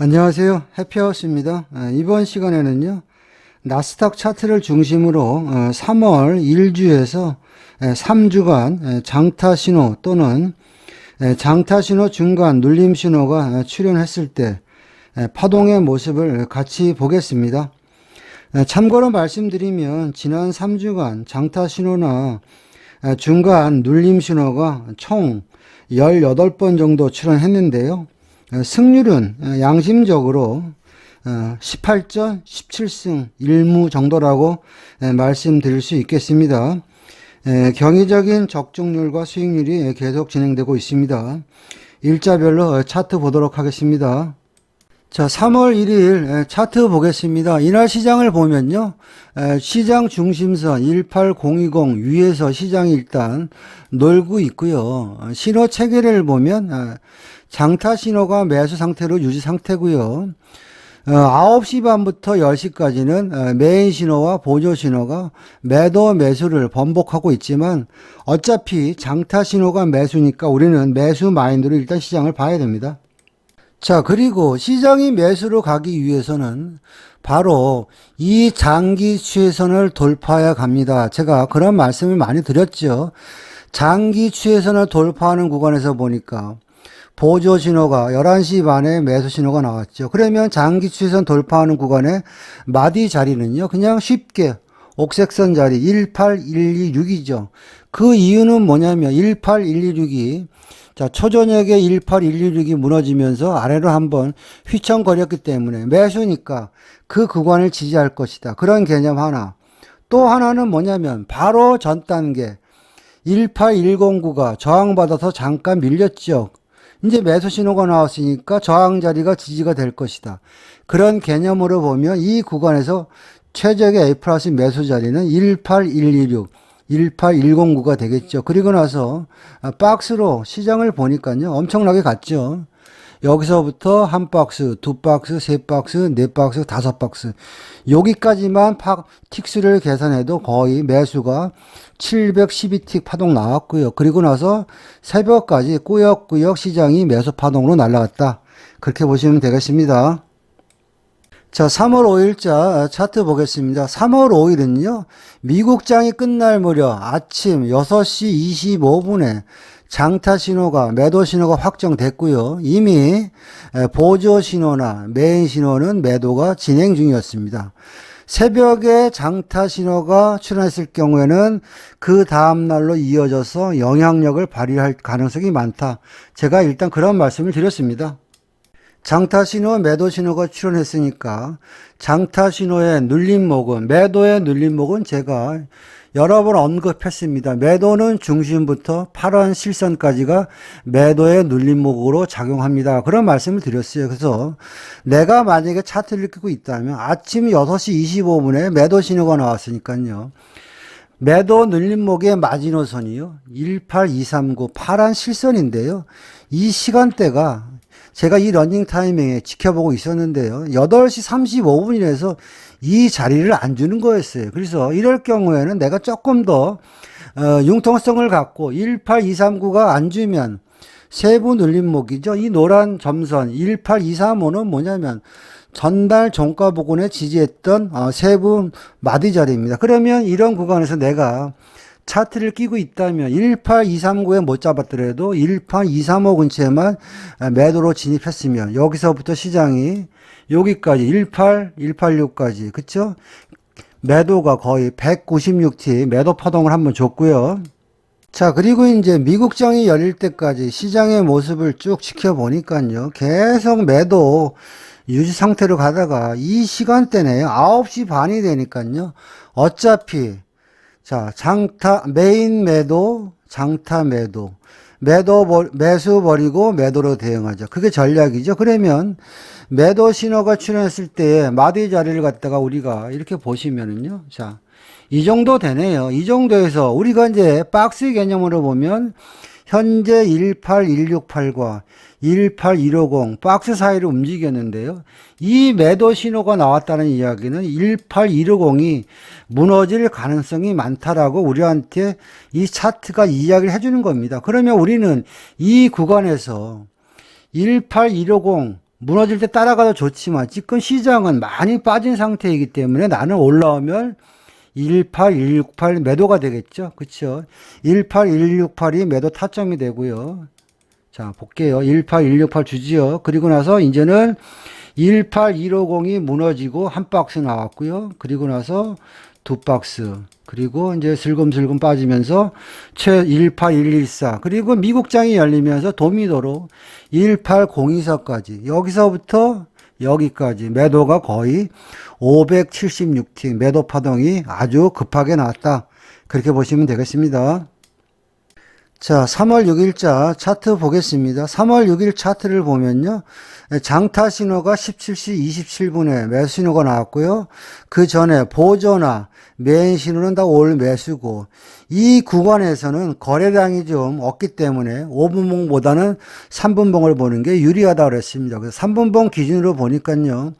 안녕하세요. 해피하우스입니다. 아, 이번 시간에는요, 나스닥 차트를 중심으로 어, 3월 1주에서 3주간 장타 신호 또는 에, 장타 신호 중간 눌림 신호가 어, 출현했을 때 에, 파동의 모습을 같이 보겠습니다. 에, 참고로 말씀드리면 지난 3주간 장타 신호나 에, 중간 눌림 신호가 총 18번 정도 출현했는데요. 어, 승률은 어, 양심적으로 18전 17승 1무 정도라고 에, 말씀드릴 수 있겠습니다. 에, 경이적인 적중률과 수익률이 계속 진행되고 있습니다. 일자별로 어, 차트 보도록 하겠습니다. 자, 3월 1일 차트 보겠습니다. 이날 시장을 보면요. 에, 시장 중심선 18020 위에서 시장이 일단 놀고 있고요. 어, 신호 체계를 보면 에, 장타 신호가 매수 상태로 유지 상태고요. 어, 9시 반부터 10시까지는 어, 메인 신호와 보조 신호가 매도 매수를 번복하고 있지만 어차피 장타 신호가 매수니까 우리는 매수 마인드로 일단 시장을 봐야 됩니다. 자, 그리고 시장이 매수로 가기 위해서는 바로 이 장기 추세선을 돌파해야 갑니다. 제가 그런 말씀을 많이 드렸죠. 장기 추세선을 돌파하는 구간에서 보니까 보조 신호가 11시 반에 매수 신호가 나왔죠. 그러면 장기 추세선 돌파하는 구간에 마디 자리는요. 그냥 쉽게 옥색선 자리 18126이죠. 그 이유는 뭐냐면 18126이 자, 초저녁에 18126이 무너지면서 아래로 한번 휘청거렸기 때문에 매수니까 그 구간을 지지할 것이다. 그런 개념 하나. 또 하나는 뭐냐면 바로 전 단계 18109가 저항받아서 잠깐 밀렸죠. 이제 매수 신호가 나왔으니까 저항 자리가 지지가 될 것이다. 그런 개념으로 보면 이 구간에서 최적의 A 플러스 매수 자리는 18126, 18109가 되겠죠. 그리고 나서 박스로 시장을 보니까요. 엄청나게 갔죠. 여기서부터 한 박스, 두 박스, 세 박스, 네 박스, 다섯 박스. 여기까지만 파, 틱스를 계산해도 거의 매수가 712틱 파동 나왔고요. 그리고 나서 새벽까지 꾸역꾸역 시장이 매수 파동으로 날아갔다. 그렇게 보시면 되겠습니다. 자, 3월 5일자 차트 보겠습니다. 3월 5일은요, 미국장이 끝날 무렵 아침 6시 25분에 장타 신호가, 매도 신호가 확정됐고요. 이미 보조 신호나 메인 신호는 매도가 진행 중이었습니다. 새벽에 장타 신호가 출현했을 경우에는 그 다음날로 이어져서 영향력을 발휘할 가능성이 많다. 제가 일단 그런 말씀을 드렸습니다. 장타 신호, 매도 신호가 출현했으니까 장타 신호의 눌림목은 매도의 눌림목은 제가 여러 번 언급했습니다. 매도는 중심부터 8원 실선까지가 매도의 눌림목으로 작용합니다. 그런 말씀을 드렸어요. 그래서 내가 만약에 차트를 끼고 있다면 아침 6시 25분에 매도 신호가 나왔으니까요. 매도 눌림목의 마지노선이요. 18239 파란 실선인데요. 이 시간대가 제가 이 러닝 타이밍에 지켜보고 있었는데요. 8시 35분이라서 이 자리를 안 주는 거였어요. 그래서 이럴 경우에는 내가 조금 더 어, 융통성을 갖고 18239가 안 주면 세부 눌림목이죠. 이 노란 점선 18235는 뭐냐면 전달 종가 부근에 지지했던 어, 세부 마디 자리입니다. 그러면 이런 구간에서 내가 차트를 끼고 있다면 18239에 못 잡았더라도 18235 근처에만 매도로 진입했으면 여기서부터 시장이 여기까지 18, 186까지 그쵸? 매도가 거의 196T 매도 파동을 한번 줬고요. 자, 그리고 이제 미국장이 열릴 때까지 시장의 모습을 쭉 지켜보니까요. 계속 매도 유지 상태로 가다가 이 시간대네요. 9시 반이 되니까요. 어차피 자, 장타, 메인 매도, 장타 매도. 매도, 버, 매수 버리고 매도로 대응하죠. 그게 전략이죠. 그러면 매도 신호가 출현했을 때 마디 자리를 갖다가 우리가 이렇게 보시면은요. 자, 이 정도 되네요. 이 정도에서 우리가 이제 박스 개념으로 보면 현재 18168과 18150 박스 사이를 움직였는데요. 이 매도 신호가 나왔다는 이야기는 18150이 무너질 가능성이 많다라고 우리한테 이 차트가 이야기를 해주는 겁니다. 그러면 우리는 이 구간에서 18150 무너질 때 따라가도 좋지만 지금 시장은 많이 빠진 상태이기 때문에 나는 올라오면 18168 매도가 되겠죠. 그렇죠? 18168이 매도 타점이 되고요. 자, 볼게요. 18168 주지요. 그리고 나서 이제는 18150이 무너지고 한 박스 나왔고요. 그리고 나서 두 박스. 그리고 이제 슬금슬금 빠지면서 최 18114. 그리고 미국장이 열리면서 도미도로 18024까지. 여기서부터 여기까지 매도가 거의 576티 매도 파동이 아주 급하게 나왔다. 그렇게 보시면 되겠습니다. 자, 3월 6일자 차트 보겠습니다. 3월 6일 차트를 보면요. 장타 신호가 17시 27분에 매수 신호가 나왔고요. 그 전에 보조나 메인 신호는 다 올 매수고 이 구간에서는 거래량이 좀 없기 때문에 5분봉보다는 3분봉을 보는 게 유리하다고 그랬습니다. 그래서 3분봉 기준으로 보니까요.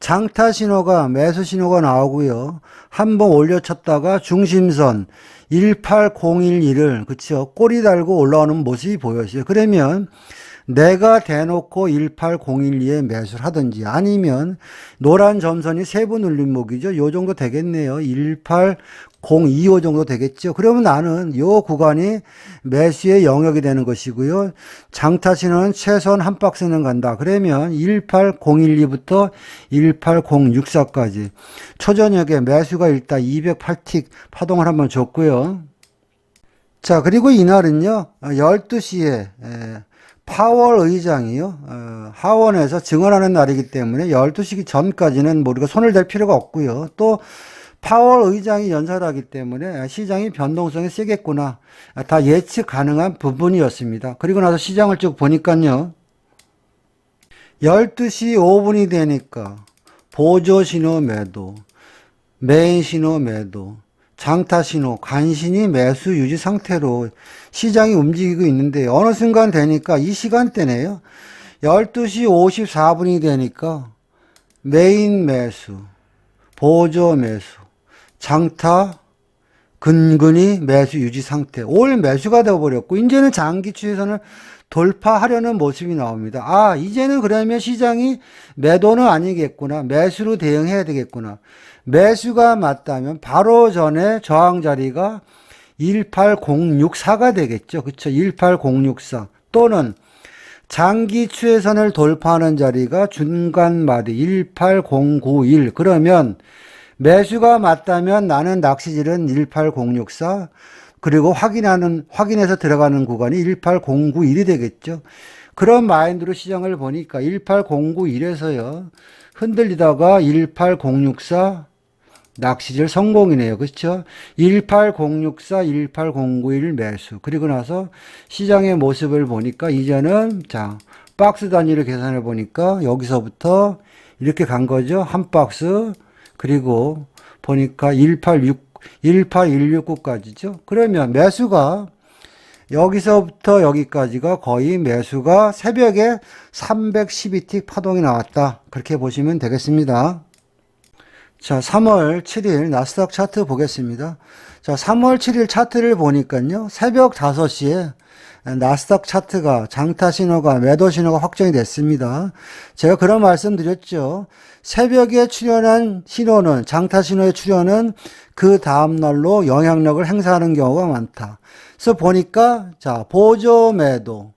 장타 신호가 매수 신호가 나오고요. 한 번 올려쳤다가 중심선 18011을 그쵸 꼬리 달고 올라오는 모습이 보였어요. 그러면 내가 대놓고 18012에 매수를 하든지 아니면 노란 점선이 세부 눌림목이죠. 요 정도 되겠네요. 18025 정도 되겠죠. 그러면 나는 요 구간이 매수의 영역이 되는 것이고요. 장타 신호는 최소한 한 박스는 간다. 그러면 18012부터 18064까지 초저녁에 매수가 일단 208틱 파동을 한번 줬고요. 자, 그리고 이날은요, 12시에, 파월 의장이요, 어, 하원에서 증언하는 날이기 때문에 12시 전까지는 뭐 우리가 손을 댈 필요가 없고요. 또, 파월 의장이 연설하기 때문에 시장이 변동성이 세겠구나. 다 예측 가능한 부분이었습니다. 그리고 나서 시장을 쭉 보니까요. 12시 5분이 되니까 보조 신호 매도, 메인 신호 매도, 장타 신호, 간신히 매수 유지 상태로 시장이 움직이고 있는데 어느 순간 되니까 이 시간대네요. 12시 54분이 되니까 메인 매수, 보조 매수, 장타 근근히 매수 유지 상태. 올 매수가 되어버렸고, 이제는 장기 추세선을 돌파하려는 모습이 나옵니다. 아, 이제는 그러면 시장이 매도는 아니겠구나. 매수로 대응해야 되겠구나. 매수가 맞다면 바로 전에 저항 자리가 18064가 되겠죠. 그쵸? 18064. 또는 장기 추세선을 돌파하는 자리가 중간 마디 18091. 그러면 매수가 맞다면 나는 낚시질은 18064 그리고 확인하는 확인해서 들어가는 구간이 18091이 되겠죠. 그런 마인드로 시장을 보니까 18091에서요. 흔들리다가 18064 낚시질 성공이네요. 그렇죠? 18064, 18091 매수. 그리고 나서 시장의 모습을 보니까 이제는 자, 박스 단위를 계산해 보니까 여기서부터 이렇게 간 거죠. 한 박스 그리고 보니까 186 18169까지죠. 그러면 매수가 여기서부터 여기까지가 거의 매수가 새벽에 312틱 파동이 나왔다. 그렇게 보시면 되겠습니다. 자, 3월 7일 나스닥 차트 보겠습니다. 자, 3월 7일 차트를 보니까요. 새벽 5시에 나스닥 차트가 장타 신호가 매도 신호가 확정이 됐습니다. 제가 그런 말씀 드렸죠. 새벽에 출현한 신호는 장타 신호의 출현은 그 다음 날로 영향력을 행사하는 경우가 많다. 그래서 보니까 자, 보조 매도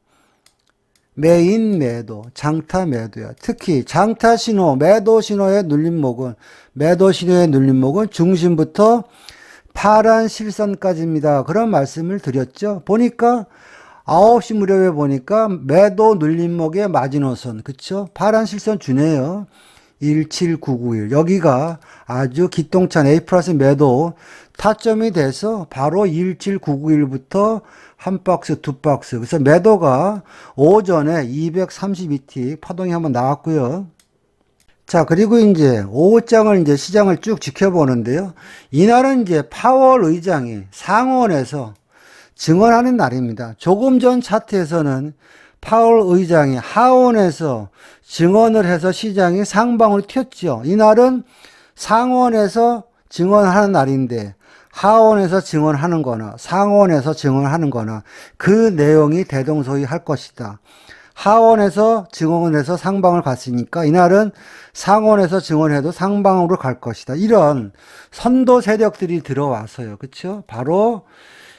메인 매도, 장타 매도야. 특히 장타 신호, 매도 신호의 눌림목은 매도 신호의 눌림목은 중심부터 파란 실선까지입니다. 그런 말씀을 드렸죠. 보니까 9시 무렵에 보니까 매도 눌림목의 마지노선, 그쵸? 파란 실선 주네요. 17991. 여기가 아주 기똥찬 A 플러스 매도 타점이 돼서 바로 17991부터 한 박스, 두 박스. 그래서 매도가 오전에 232T 파동이 한번 나왔고요. 자, 그리고 이제 오후장을 이제 시장을 쭉 지켜보는데요. 이날은 이제 파월 의장이 상원에서 증언하는 날입니다. 조금 전 차트에서는 파월 의장이 하원에서 증언을 해서 시장이 상방으로 튀었죠. 이날은 상원에서 증언하는 날인데 하원에서 증언하는 거나 상원에서 증언하는 거나 그 내용이 대동소이할 것이다. 하원에서 증원해서 상방을 갔으니까 이날은 상원에서 증원해도 상방으로 갈 것이다. 이런 선도 세력들이 들어와서요. 그쵸? 바로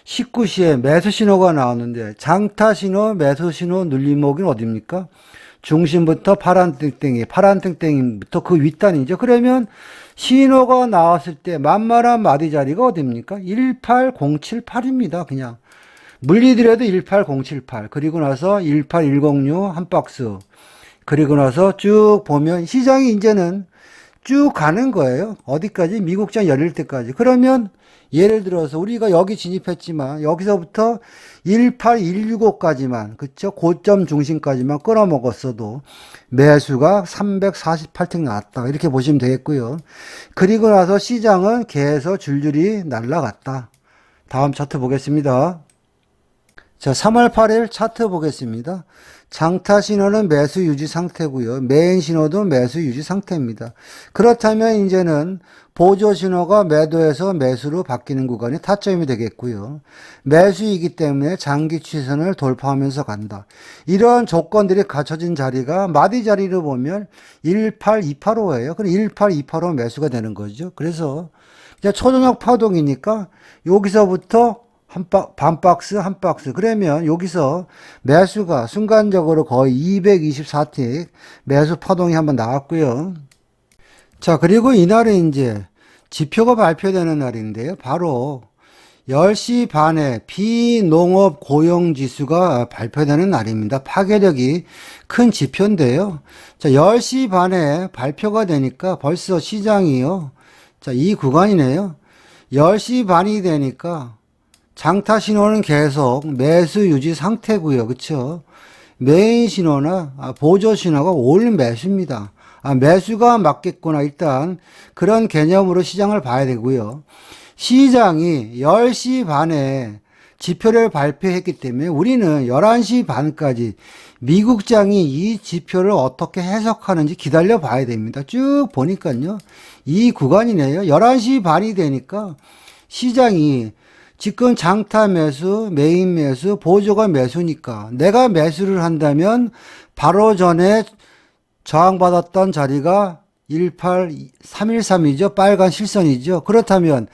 19시에 매수 신호가 나오는데 장타 신호, 매수 신호 눌림목은 어딥니까? 중심부터 파란 땡땡이, 파란 땡땡이부터 그 윗단이죠. 그러면 신호가 나왔을 때 만만한 마디 자리가 어딥니까? 18078입니다. 그냥. 물리더라도 18078. 그리고 나서 18106 한 박스. 그리고 나서 쭉 보면 시장이 이제는 쭉 가는 거예요. 어디까지? 미국장 열릴 때까지. 그러면 예를 들어서 우리가 여기 진입했지만 여기서부터 18165까지만 그쵸? 고점 중심까지만 끌어먹었어도 매수가 348택 나왔다. 이렇게 보시면 되겠고요. 그리고 나서 시장은 계속 줄줄이 날라갔다. 다음 차트 보겠습니다. 자, 3월 8일 차트 보겠습니다. 장타 신호는 매수 유지 상태고요. 메인 신호도 매수 유지 상태입니다. 그렇다면 이제는 보조 신호가 매도에서 매수로 바뀌는 구간이 타점이 되겠고요. 매수이기 때문에 장기 추세선을 돌파하면서 간다. 이런 조건들이 갖춰진 자리가 마디 자리를 보면 18285예요. 그럼 18285 매수가 되는 거죠. 그래서 이제 초저녁 파동이니까 여기서부터 한 박, 반 박스, 한 박스. 그러면 여기서 매수가 순간적으로 거의 224틱 매수 파동이 한번 나왔고요. 자, 그리고 이날은 이제 지표가 발표되는 날인데요. 바로 10시 반에 비농업 고용지수가 발표되는 날입니다. 파괴력이 큰 지표인데요. 자, 10시 반에 발표가 되니까 벌써 시장이요. 자, 이 구간이네요. 10시 반이 되니까 장타 신호는 계속 매수 유지 상태고요. 그쵸? 메인 신호나 아, 보조 신호가 올 매수입니다. 아, 매수가 맞겠구나. 일단 그런 개념으로 시장을 봐야 되고요. 시장이 10시 반에 지표를 발표했기 때문에 우리는 11시 반까지 미국장이 이 지표를 어떻게 해석하는지 기다려 봐야 됩니다. 쭉 보니까요. 이 구간이네요. 11시 반이 되니까 시장이 지금 장타 매수, 메인 매수, 보조가 매수니까 내가 매수를 한다면 바로 전에 저항받았던 자리가 18313이죠. 빨간 실선이죠. 그렇다면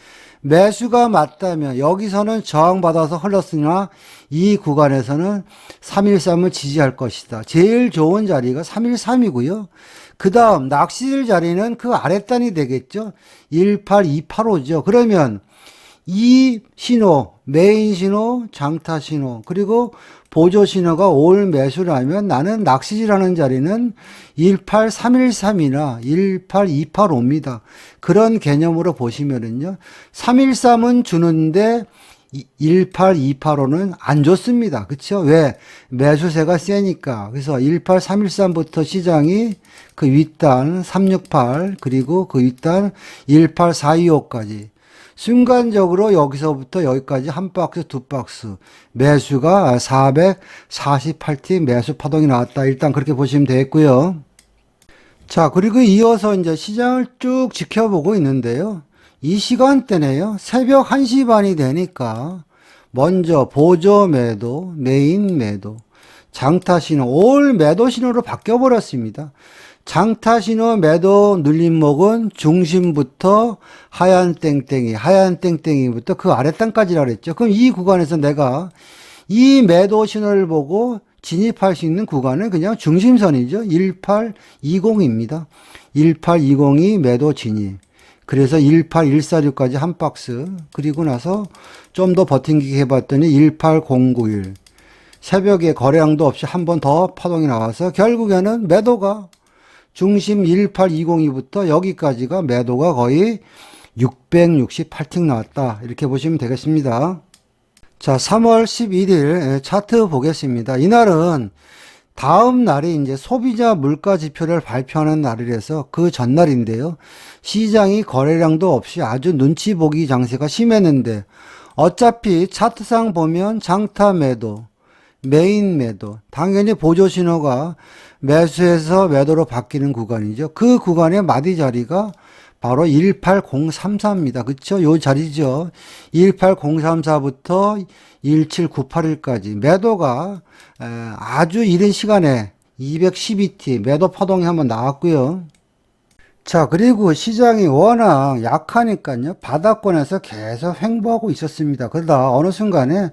매수가 맞다면 여기서는 저항받아서 흘렀으나 이 구간에서는 313을 지지할 것이다. 제일 좋은 자리가 313이고요. 그 다음 낚시질 자리는 그 아랫단이 되겠죠. 18285죠. 그러면 이 신호, 메인 신호, 장타 신호, 그리고 보조 신호가 올 매수라면 나는 낚시질하는 자리는 18313이나 18285입니다. 그런 개념으로 보시면은요. 313은 주는데 18285는 안 좋습니다. 그쵸? 왜? 매수세가 세니까. 그래서 18313부터 시장이 그 윗단 368, 그리고 그 윗단 18425까지. 순간적으로 여기서부터 여기까지 한 박스, 두 박스. 매수가 448티 매수 파동이 나왔다. 일단 그렇게 보시면 되겠고요. 자, 그리고 이어서 이제 시장을 쭉 지켜보고 있는데요. 이 시간대네요. 새벽 1시 반이 되니까 먼저 보조 매도, 메인 매도, 장타 신호, 올 매도 신호로 바뀌어 버렸습니다. 장타 신호 매도 눌림목은 중심부터 하얀 땡땡이, 하얀 땡땡이부터 그 아랫단까지라 그랬죠. 그럼 이 구간에서 내가 이 매도 신호를 보고 진입할 수 있는 구간은 그냥 중심선이죠. 1820입니다. 1820이 매도 진입. 그래서 18146까지 한 박스. 그리고 나서 좀 더 버팅기게 해봤더니 18091. 새벽에 거래량도 없이 한 번 더 파동이 나와서 결국에는 매도가 중심 18202부터 여기까지가 매도가 거의 668틱 나왔다. 이렇게 보시면 되겠습니다. 자, 3월 11일 차트 보겠습니다. 이날은 다음 날이 이제 소비자 물가 지표를 발표하는 날이라서 그 전날인데요. 시장이 거래량도 없이 아주 눈치 보기 장세가 심했는데 어차피 차트상 보면 장타 매도, 메인 매도, 당연히 보조 신호가 매수해서 매도로 바뀌는 구간이죠. 그 구간의 마디 자리가 바로 18034입니다. 그쵸? 요 자리죠. 18034부터 17981까지 매도가 에, 아주 이른 시간에 212t 매도 파동이 한번 나왔고요. 자, 그리고 시장이 워낙 약하니까요. 바닥권에서 계속 횡보하고 있었습니다. 그러다 어느 순간에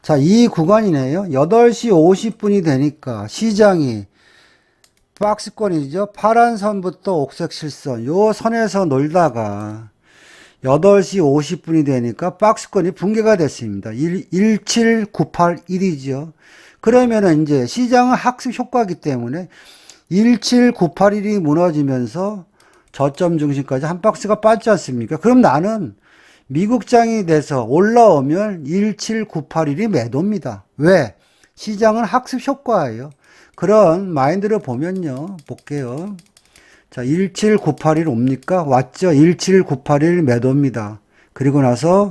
자, 이 구간이네요. 8시 50분이 되니까 시장이 박스권이죠. 파란 선부터 옥색 실선, 요 선에서 놀다가 8시 50분이 되니까 박스권이 붕괴가 됐습니다. 1, 17981이죠. 그러면은 이제 시장은 학습 효과이기 때문에 17981이 무너지면서 저점 중심까지 한 박스가 빠지지 않습니까? 그럼 나는 미국장이 돼서 올라오면 17981이 매도입니다. 왜? 시장은 학습 효과예요. 그런 마인드를 보면요. 볼게요. 자, 17981 옵니까? 왔죠? 17981 매도입니다. 그리고 나서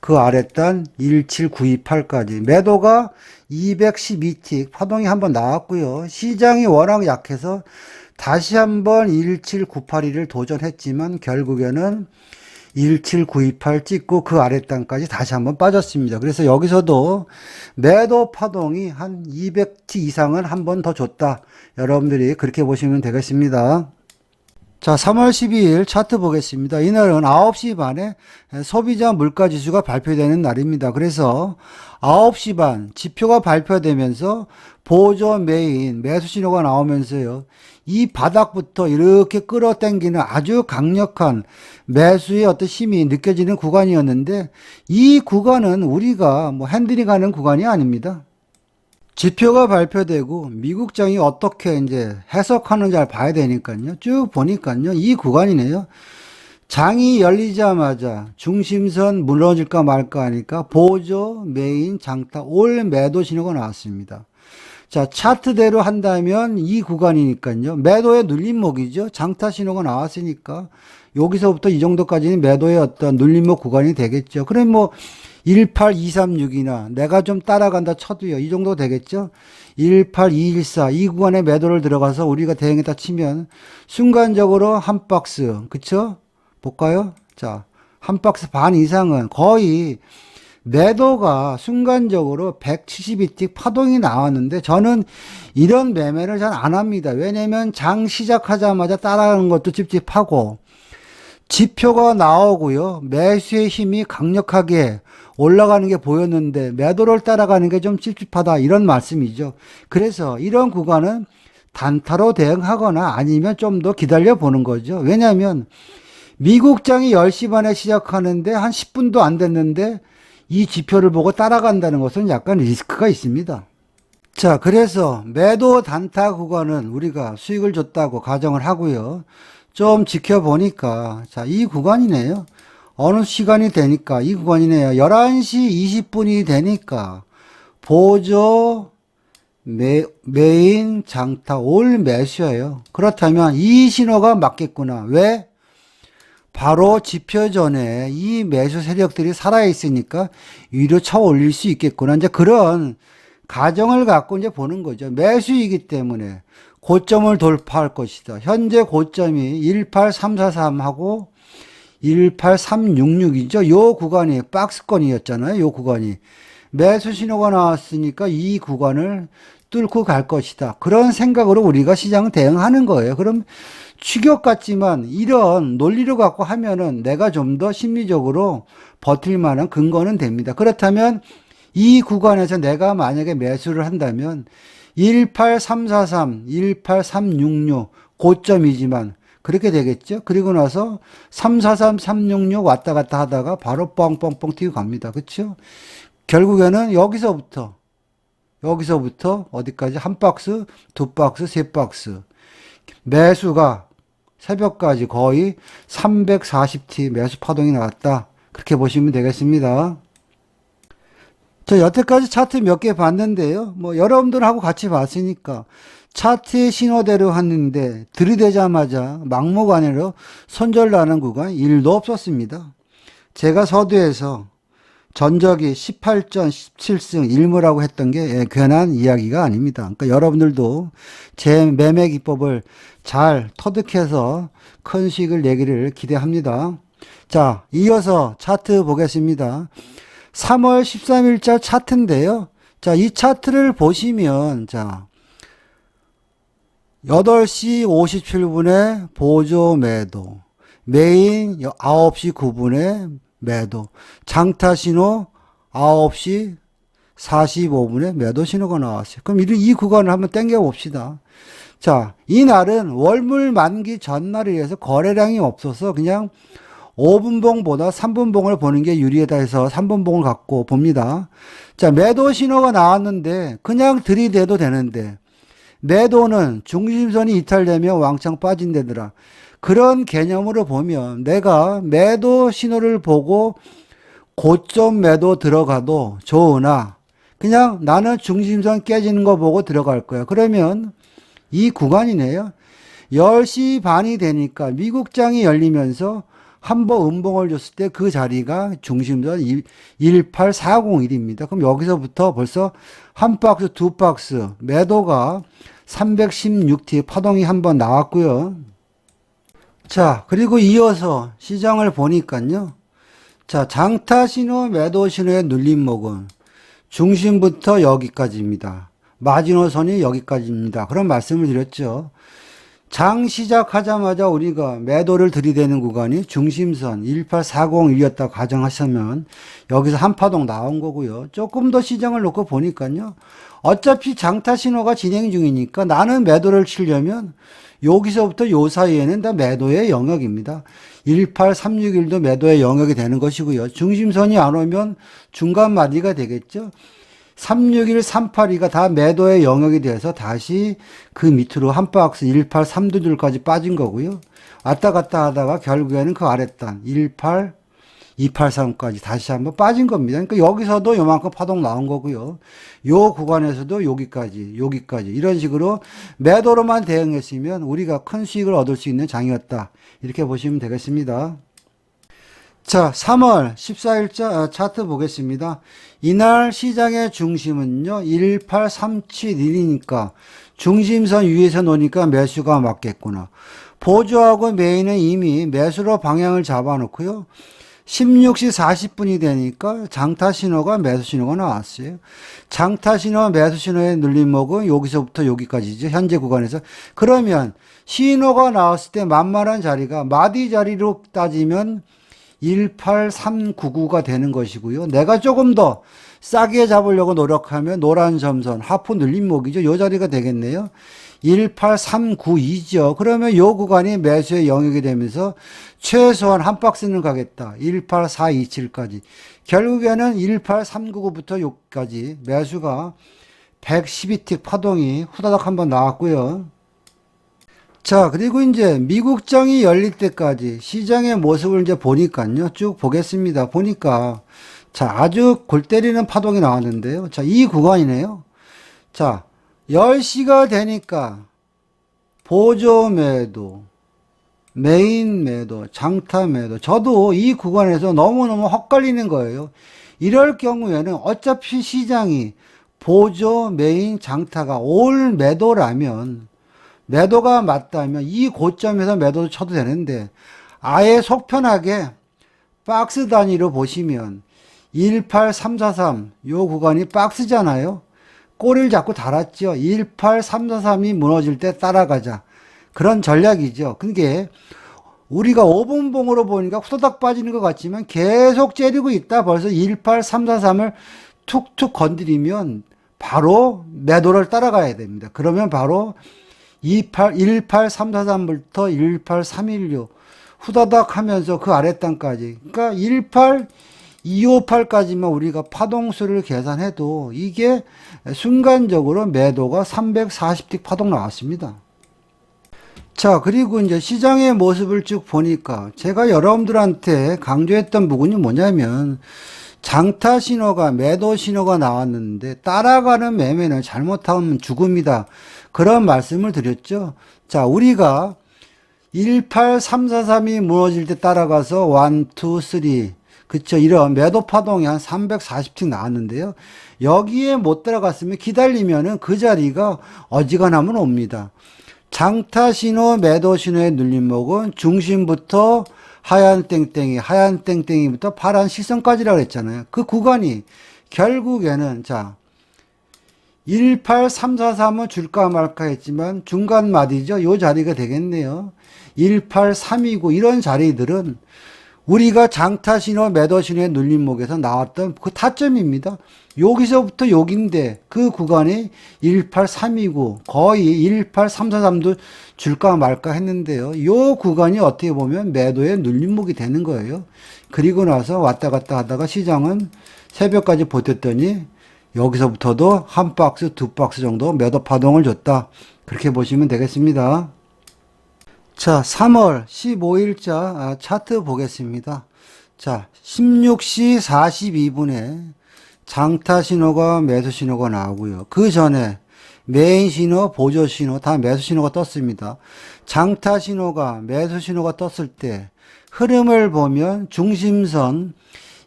그 아랫단 17928까지. 매도가 212틱 파동이 한번 나왔고요. 시장이 워낙 약해서 다시 한번 17981을 도전했지만 결국에는 17928 찍고 그 아랫단까지 다시 한번 빠졌습니다. 그래서 여기서도 매도 파동이 한 200t 이상은 한번 더 줬다. 여러분들이 그렇게 보시면 되겠습니다. 자, 3월 12일 차트 보겠습니다. 이날은 9시 반에 소비자 물가 지수가 발표되는 날입니다. 그래서 9시 반 지표가 발표되면서 보조 메인 매수 신호가 나오면서요. 이 바닥부터 이렇게 끌어당기는 아주 강력한 매수의 어떤 힘이 느껴지는 구간이었는데 이 구간은 우리가 뭐 핸들링하는 구간이 아닙니다. 지표가 발표되고 미국장이 어떻게 이제 해석하는지 잘 봐야 되니까요. 쭉 보니까요. 이 구간이네요. 장이 열리자마자 중심선 무너질까 말까 하니까 보조, 메인, 장타, 올 매도 신호가 나왔습니다. 자, 차트대로 한다면 이 구간이니까요. 매도의 눌림목이죠. 장타 신호가 나왔으니까 여기서부터 이 정도까지는 매도의 어떤 눌림목 구간이 되겠죠. 그럼 뭐 18236이나 내가 좀 따라간다 쳐도요. 이 정도 되겠죠. 18214 이 구간에 매도를 들어가서 우리가 대응했다 치면 순간적으로 한 박스 그쵸? 볼까요? 자, 한 박스 반 이상은 거의 매도가 순간적으로 172틱 파동이 나왔는데 저는 이런 매매를 잘 안 합니다. 왜냐면 장 시작하자마자 따라가는 것도 찝찝하고 지표가 나오고요. 매수의 힘이 강력하게 올라가는 게 보였는데 매도를 따라가는 게 좀 찝찝하다 이런 말씀이죠. 그래서 이런 구간은 단타로 대응하거나 아니면 좀 더 기다려 보는 거죠. 왜냐하면 미국장이 10시 반에 시작하는데 한 10분도 안 됐는데 이 지표를 보고 따라간다는 것은 약간 리스크가 있습니다. 자, 그래서 매도 단타 구간은 우리가 수익을 줬다고 가정을 하고요. 좀 지켜보니까, 자, 이 구간이네요. 어느 시간이 되니까, 이 구간이네요. 11시 20분이 되니까, 보조, 매, 메인, 장타, 올 매수예요. 그렇다면 이 신호가 맞겠구나. 왜? 바로 지표 전에 이 매수 세력들이 살아있으니까 위로 쳐 올릴 수 있겠구나. 이제 그런 가정을 갖고 이제 보는 거죠. 매수이기 때문에 고점을 돌파할 것이다. 현재 고점이 18343하고 18366이죠. 요 구간이 박스권이었잖아요. 요 구간이. 매수 신호가 나왔으니까 이 구간을 뚫고 갈 것이다. 그런 생각으로 우리가 시장 대응하는 거예요. 그럼 추격 같지만 이런 논리를 갖고 하면은 내가 좀 더 심리적으로 버틸 만한 근거는 됩니다. 그렇다면 이 구간에서 내가 만약에 매수를 한다면 18343, 18366 고점이지만 그렇게 되겠죠. 그리고 나서 343, 366 왔다 갔다 하다가 바로 뻥뻥뻥 튀고 갑니다. 그렇죠? 결국에는 여기서부터 여기서부터 어디까지 한 박스, 두 박스, 세 박스 매수가 새벽까지 거의 340T 매수 파동이 나왔다. 그렇게 보시면 되겠습니다. 저 여태까지 차트 몇 개 봤는데요. 뭐 여러분들하고 같이 봤으니까 차트의 신호대로 했는데 들이대자마자 막무가내로 손절나는 구간 일도 없었습니다. 제가 서두에서 전적이 18전 17승 1무라고 했던 게 예, 괜한 이야기가 아닙니다. 그러니까 여러분들도 제 매매 기법을 잘 터득해서 큰 수익을 내기를 기대합니다. 자, 이어서 차트 보겠습니다. 3월 13일자 차트인데요. 자, 이 차트를 보시면, 자, 8시 57분에 보조 매도, 메인 9시 9분에 매도, 장타 신호 9시 45분에 매도 신호가 나왔어요. 그럼 이- 이 구간을 한번 땡겨 봅시다. 자, 이 날은 월물 만기 전날이라서 거래량이 없어서 그냥 5분봉보다 3분봉을 보는 게 유리하다 해서 3분봉을 갖고 봅니다. 자, 매도 신호가 나왔는데 그냥 들이대도 되는데 매도는 중심선이 이탈되면 왕창 빠진다더라. 그런 개념으로 보면 내가 매도 신호를 보고 고점 매도 들어가도 좋으나 그냥 나는 중심선 깨지는 거 보고 들어갈 거야. 그러면 이 구간이네요. 10시 반이 되니까 미국장이 열리면서 한 번 음봉을 줬을 때 그 자리가 중심선 18401입니다. 그럼 여기서부터 벌써 한 박스, 두 박스 매도가 316T 파동이 한 번 나왔고요. 자, 그리고 이어서 시장을 보니까요. 자, 장타 신호, 매도 신호의 눌림목은 중심부터 여기까지입니다. 마지노선이 여기까지입니다. 그런 말씀을 드렸죠. 장 시작하자마자 우리가 매도를 들이대는 구간이 중심선 18401이었다 가정하시면 여기서 한 파동 나온 거고요. 조금 더 시장을 놓고 보니까요. 어차피 장타 신호가 진행 중이니까 나는 매도를 치려면 여기서부터 요 사이에는 다 매도의 영역입니다. 18361도 매도의 영역이 되는 것이고요. 중심선이 안 오면 중간 마디가 되겠죠. 361, 382가 다 매도의 영역이 돼서 다시 그 밑으로 한 박스 18322까지 빠진 거고요. 왔다 갔다 하다가 결국에는 그 아랫단 18, 283까지 다시 한번 빠진 겁니다. 그러니까 여기서도 요만큼 파동 나온 거고요. 요 구간에서도 여기까지, 여기까지 이런 식으로 매도로만 대응했으면 우리가 큰 수익을 얻을 수 있는 장이었다. 이렇게 보시면 되겠습니다. 자, 3월 14일자 차트 보겠습니다. 이날 시장의 중심은요, 18371이니까 중심선 위에서 노니까 매수가 맞겠구나. 보조하고 메인은 이미 매수로 방향을 잡아놓고요. 16시 40분이 되니까 장타 신호가 매수 신호가 나왔어요. 장타 신호, 매수 신호의 눌림목은 여기서부터 여기까지죠. 현재 구간에서. 그러면 신호가 나왔을 때 만만한 자리가 마디 자리로 따지면 18399가 되는 것이고요. 내가 조금 더 싸게 잡으려고 노력하면 노란 점선, 하프 눌림목이죠. 요 자리가 되겠네요. 18392죠. 그러면 요 구간이 매수의 영역이 되면서 최소한 한 박스는 가겠다. 18427까지. 결국에는 18399부터 여기까지 매수가 112틱 파동이 후다닥 한번 나왔고요. 자, 그리고 이제 미국장이 열릴 때까지 시장의 모습을 이제 보니까요. 쭉 보겠습니다. 보니까 자, 아주 골 때리는 파동이 나왔는데요. 자, 이 구간이네요. 자, 10시가 되니까 보조 매도, 메인 매도, 장타 매도. 저도 이 구간에서 너무너무 헛갈리는 거예요. 이럴 경우에는 어차피 시장이 보조, 메인, 장타가 올 매도라면 매도가 맞다면 이 고점에서 매도를 쳐도 되는데 아예 속편하게 박스 단위로 보시면 18343 요 구간이 박스잖아요. 꼬리를 잡고 달았죠. 18343이 무너질 때 따라가자. 그런 전략이죠. 그게 우리가 5분봉으로 보니까 후다닥 빠지는 것 같지만 계속 째리고 있다. 벌써 18343을 툭툭 건드리면 바로 매도를 따라가야 됩니다. 그러면 바로 28, 18343부터 18316 후다닥 하면서 그 아랫단까지. 그러니까 18, 258까지만 우리가 파동수를 계산해도 이게 순간적으로 매도가 340틱 파동 나왔습니다. 자, 그리고 이제 시장의 모습을 쭉 보니까 제가 여러분들한테 강조했던 부분이 뭐냐면 장타 신호가 매도 신호가 나왔는데 따라가는 매매는 잘못하면 죽음이다. 그런 말씀을 드렸죠. 자, 우리가 18343이 무너질 때 따라가서 1, 2, 3, 그쵸. 이런 매도 파동이 한 340틱 나왔는데요. 여기에 못 들어갔으면 기다리면은 그 자리가 어지간하면 옵니다. 장타 신호, 매도 신호의 눌림목은 중심부터 하얀 땡땡이, 하얀 땡땡이부터 파란 시선까지라고 했잖아요. 그 구간이 결국에는 자, 18343은 줄까 말까 했지만 중간 마디죠. 요 자리가 되겠네요. 18329 이런 자리들은 우리가 장타 신호, 매도 신호의 눌림목에서 나왔던 그 타점입니다. 여기서부터 여긴데 그 구간이 18329 거의 18343도 줄까 말까 했는데요. 요 구간이 어떻게 보면 매도의 눌림목이 되는 거예요. 그리고 나서 왔다 갔다 하다가 시장은 새벽까지 버텼더니 여기서부터도 한 박스, 두 박스 정도 매도 파동을 줬다. 그렇게 보시면 되겠습니다. 자, 3월 15일자 차트 보겠습니다. 자, 16시 42분에 장타 신호가 매수 신호가 나오고요. 그 전에 메인 신호, 보조 신호 다 매수 신호가 떴습니다. 장타 신호가 매수 신호가 떴을 때 흐름을 보면 중심선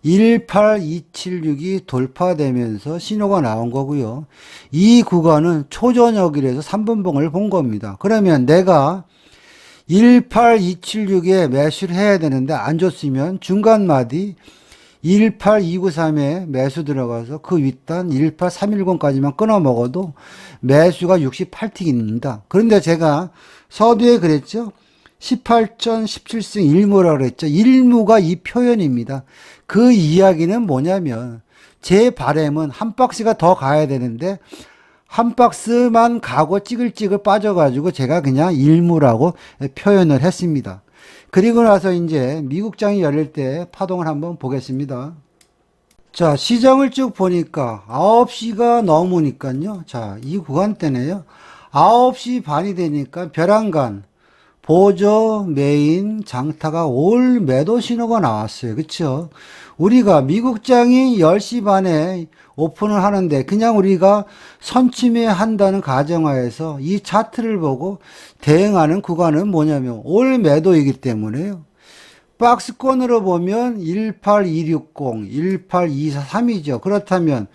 18276이 돌파되면서 신호가 나온 거고요. 이 구간은 초저녁이라서 3분봉을 본 겁니다. 그러면 내가 18276에 매수를 해야 되는데 안 줬으면 중간 마디 18293에 매수 들어가서 그 윗단 18310까지만 끊어 먹어도 매수가 68틱입니다. 그런데 제가 서두에 그랬죠. 18전 17승 1무라 그랬죠. 1무가 이 표현입니다. 그 이야기는 뭐냐면 제 바램은 한 박스가 더 가야 되는데 한 박스만 가고 찌글찌글 빠져가지고 제가 그냥 일무라고 표현을 했습니다. 그리고 나서 이제 미국장이 열릴 때 파동을 한번 보겠습니다. 자, 시장을 쭉 보니까 9시가 넘으니까요. 자, 이 구간대네요. 9시 반이 되니까 벼랑간, 보조, 메인, 장타가 올 매도 신호가 나왔어요. 그쵸? 우리가 미국장이 10시 반에 오픈을 하는데 그냥 우리가 선침해 한다는 가정하에서 이 차트를 보고 대응하는 구간은 뭐냐면 올 매도이기 때문에요. 박스권으로 보면 18260, 18243이죠. 그렇다면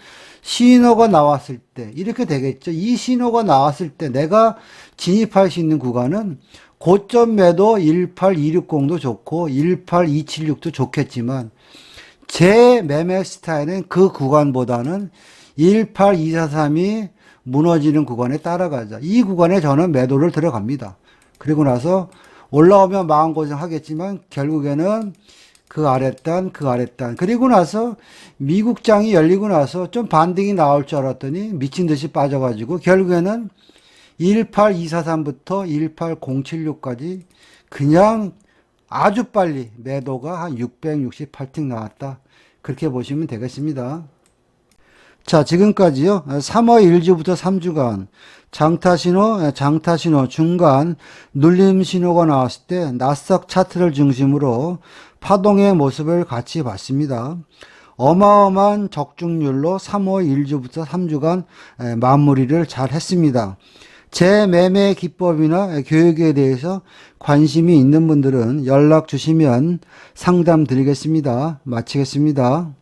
신호가 나왔을 때 이렇게 되겠죠. 이 신호가 나왔을 때 내가 진입할 수 있는 구간은 고점 매도 18260도 좋고 18276도 좋겠지만 제 매매 스타일은 그 구간보다는 18243이 무너지는 구간에 따라가자. 이 구간에 저는 매도를 들어갑니다. 그리고 나서 올라오면 마음고생 하겠지만 결국에는 그 아랫단, 그 아랫단. 그리고 나서 미국장이 열리고 나서 좀 반등이 나올 줄 알았더니 미친 듯이 빠져가지고 결국에는 18243부터 18076까지 그냥 아주 빨리 매도가 한 668틱 나왔다. 그렇게 보시면 되겠습니다. 자, 지금까지요. 3월 1주부터 3주간 장타 신호, 장타 신호 중간 눌림 신호가 나왔을 때 나스닥 차트를 중심으로 파동의 모습을 같이 봤습니다. 어마어마한 적중률로 3월 1주부터 3주간 마무리를 잘 했습니다. 제 매매 기법이나 교육에 대해서 관심이 있는 분들은 연락 주시면 상담 드리겠습니다. 마치겠습니다.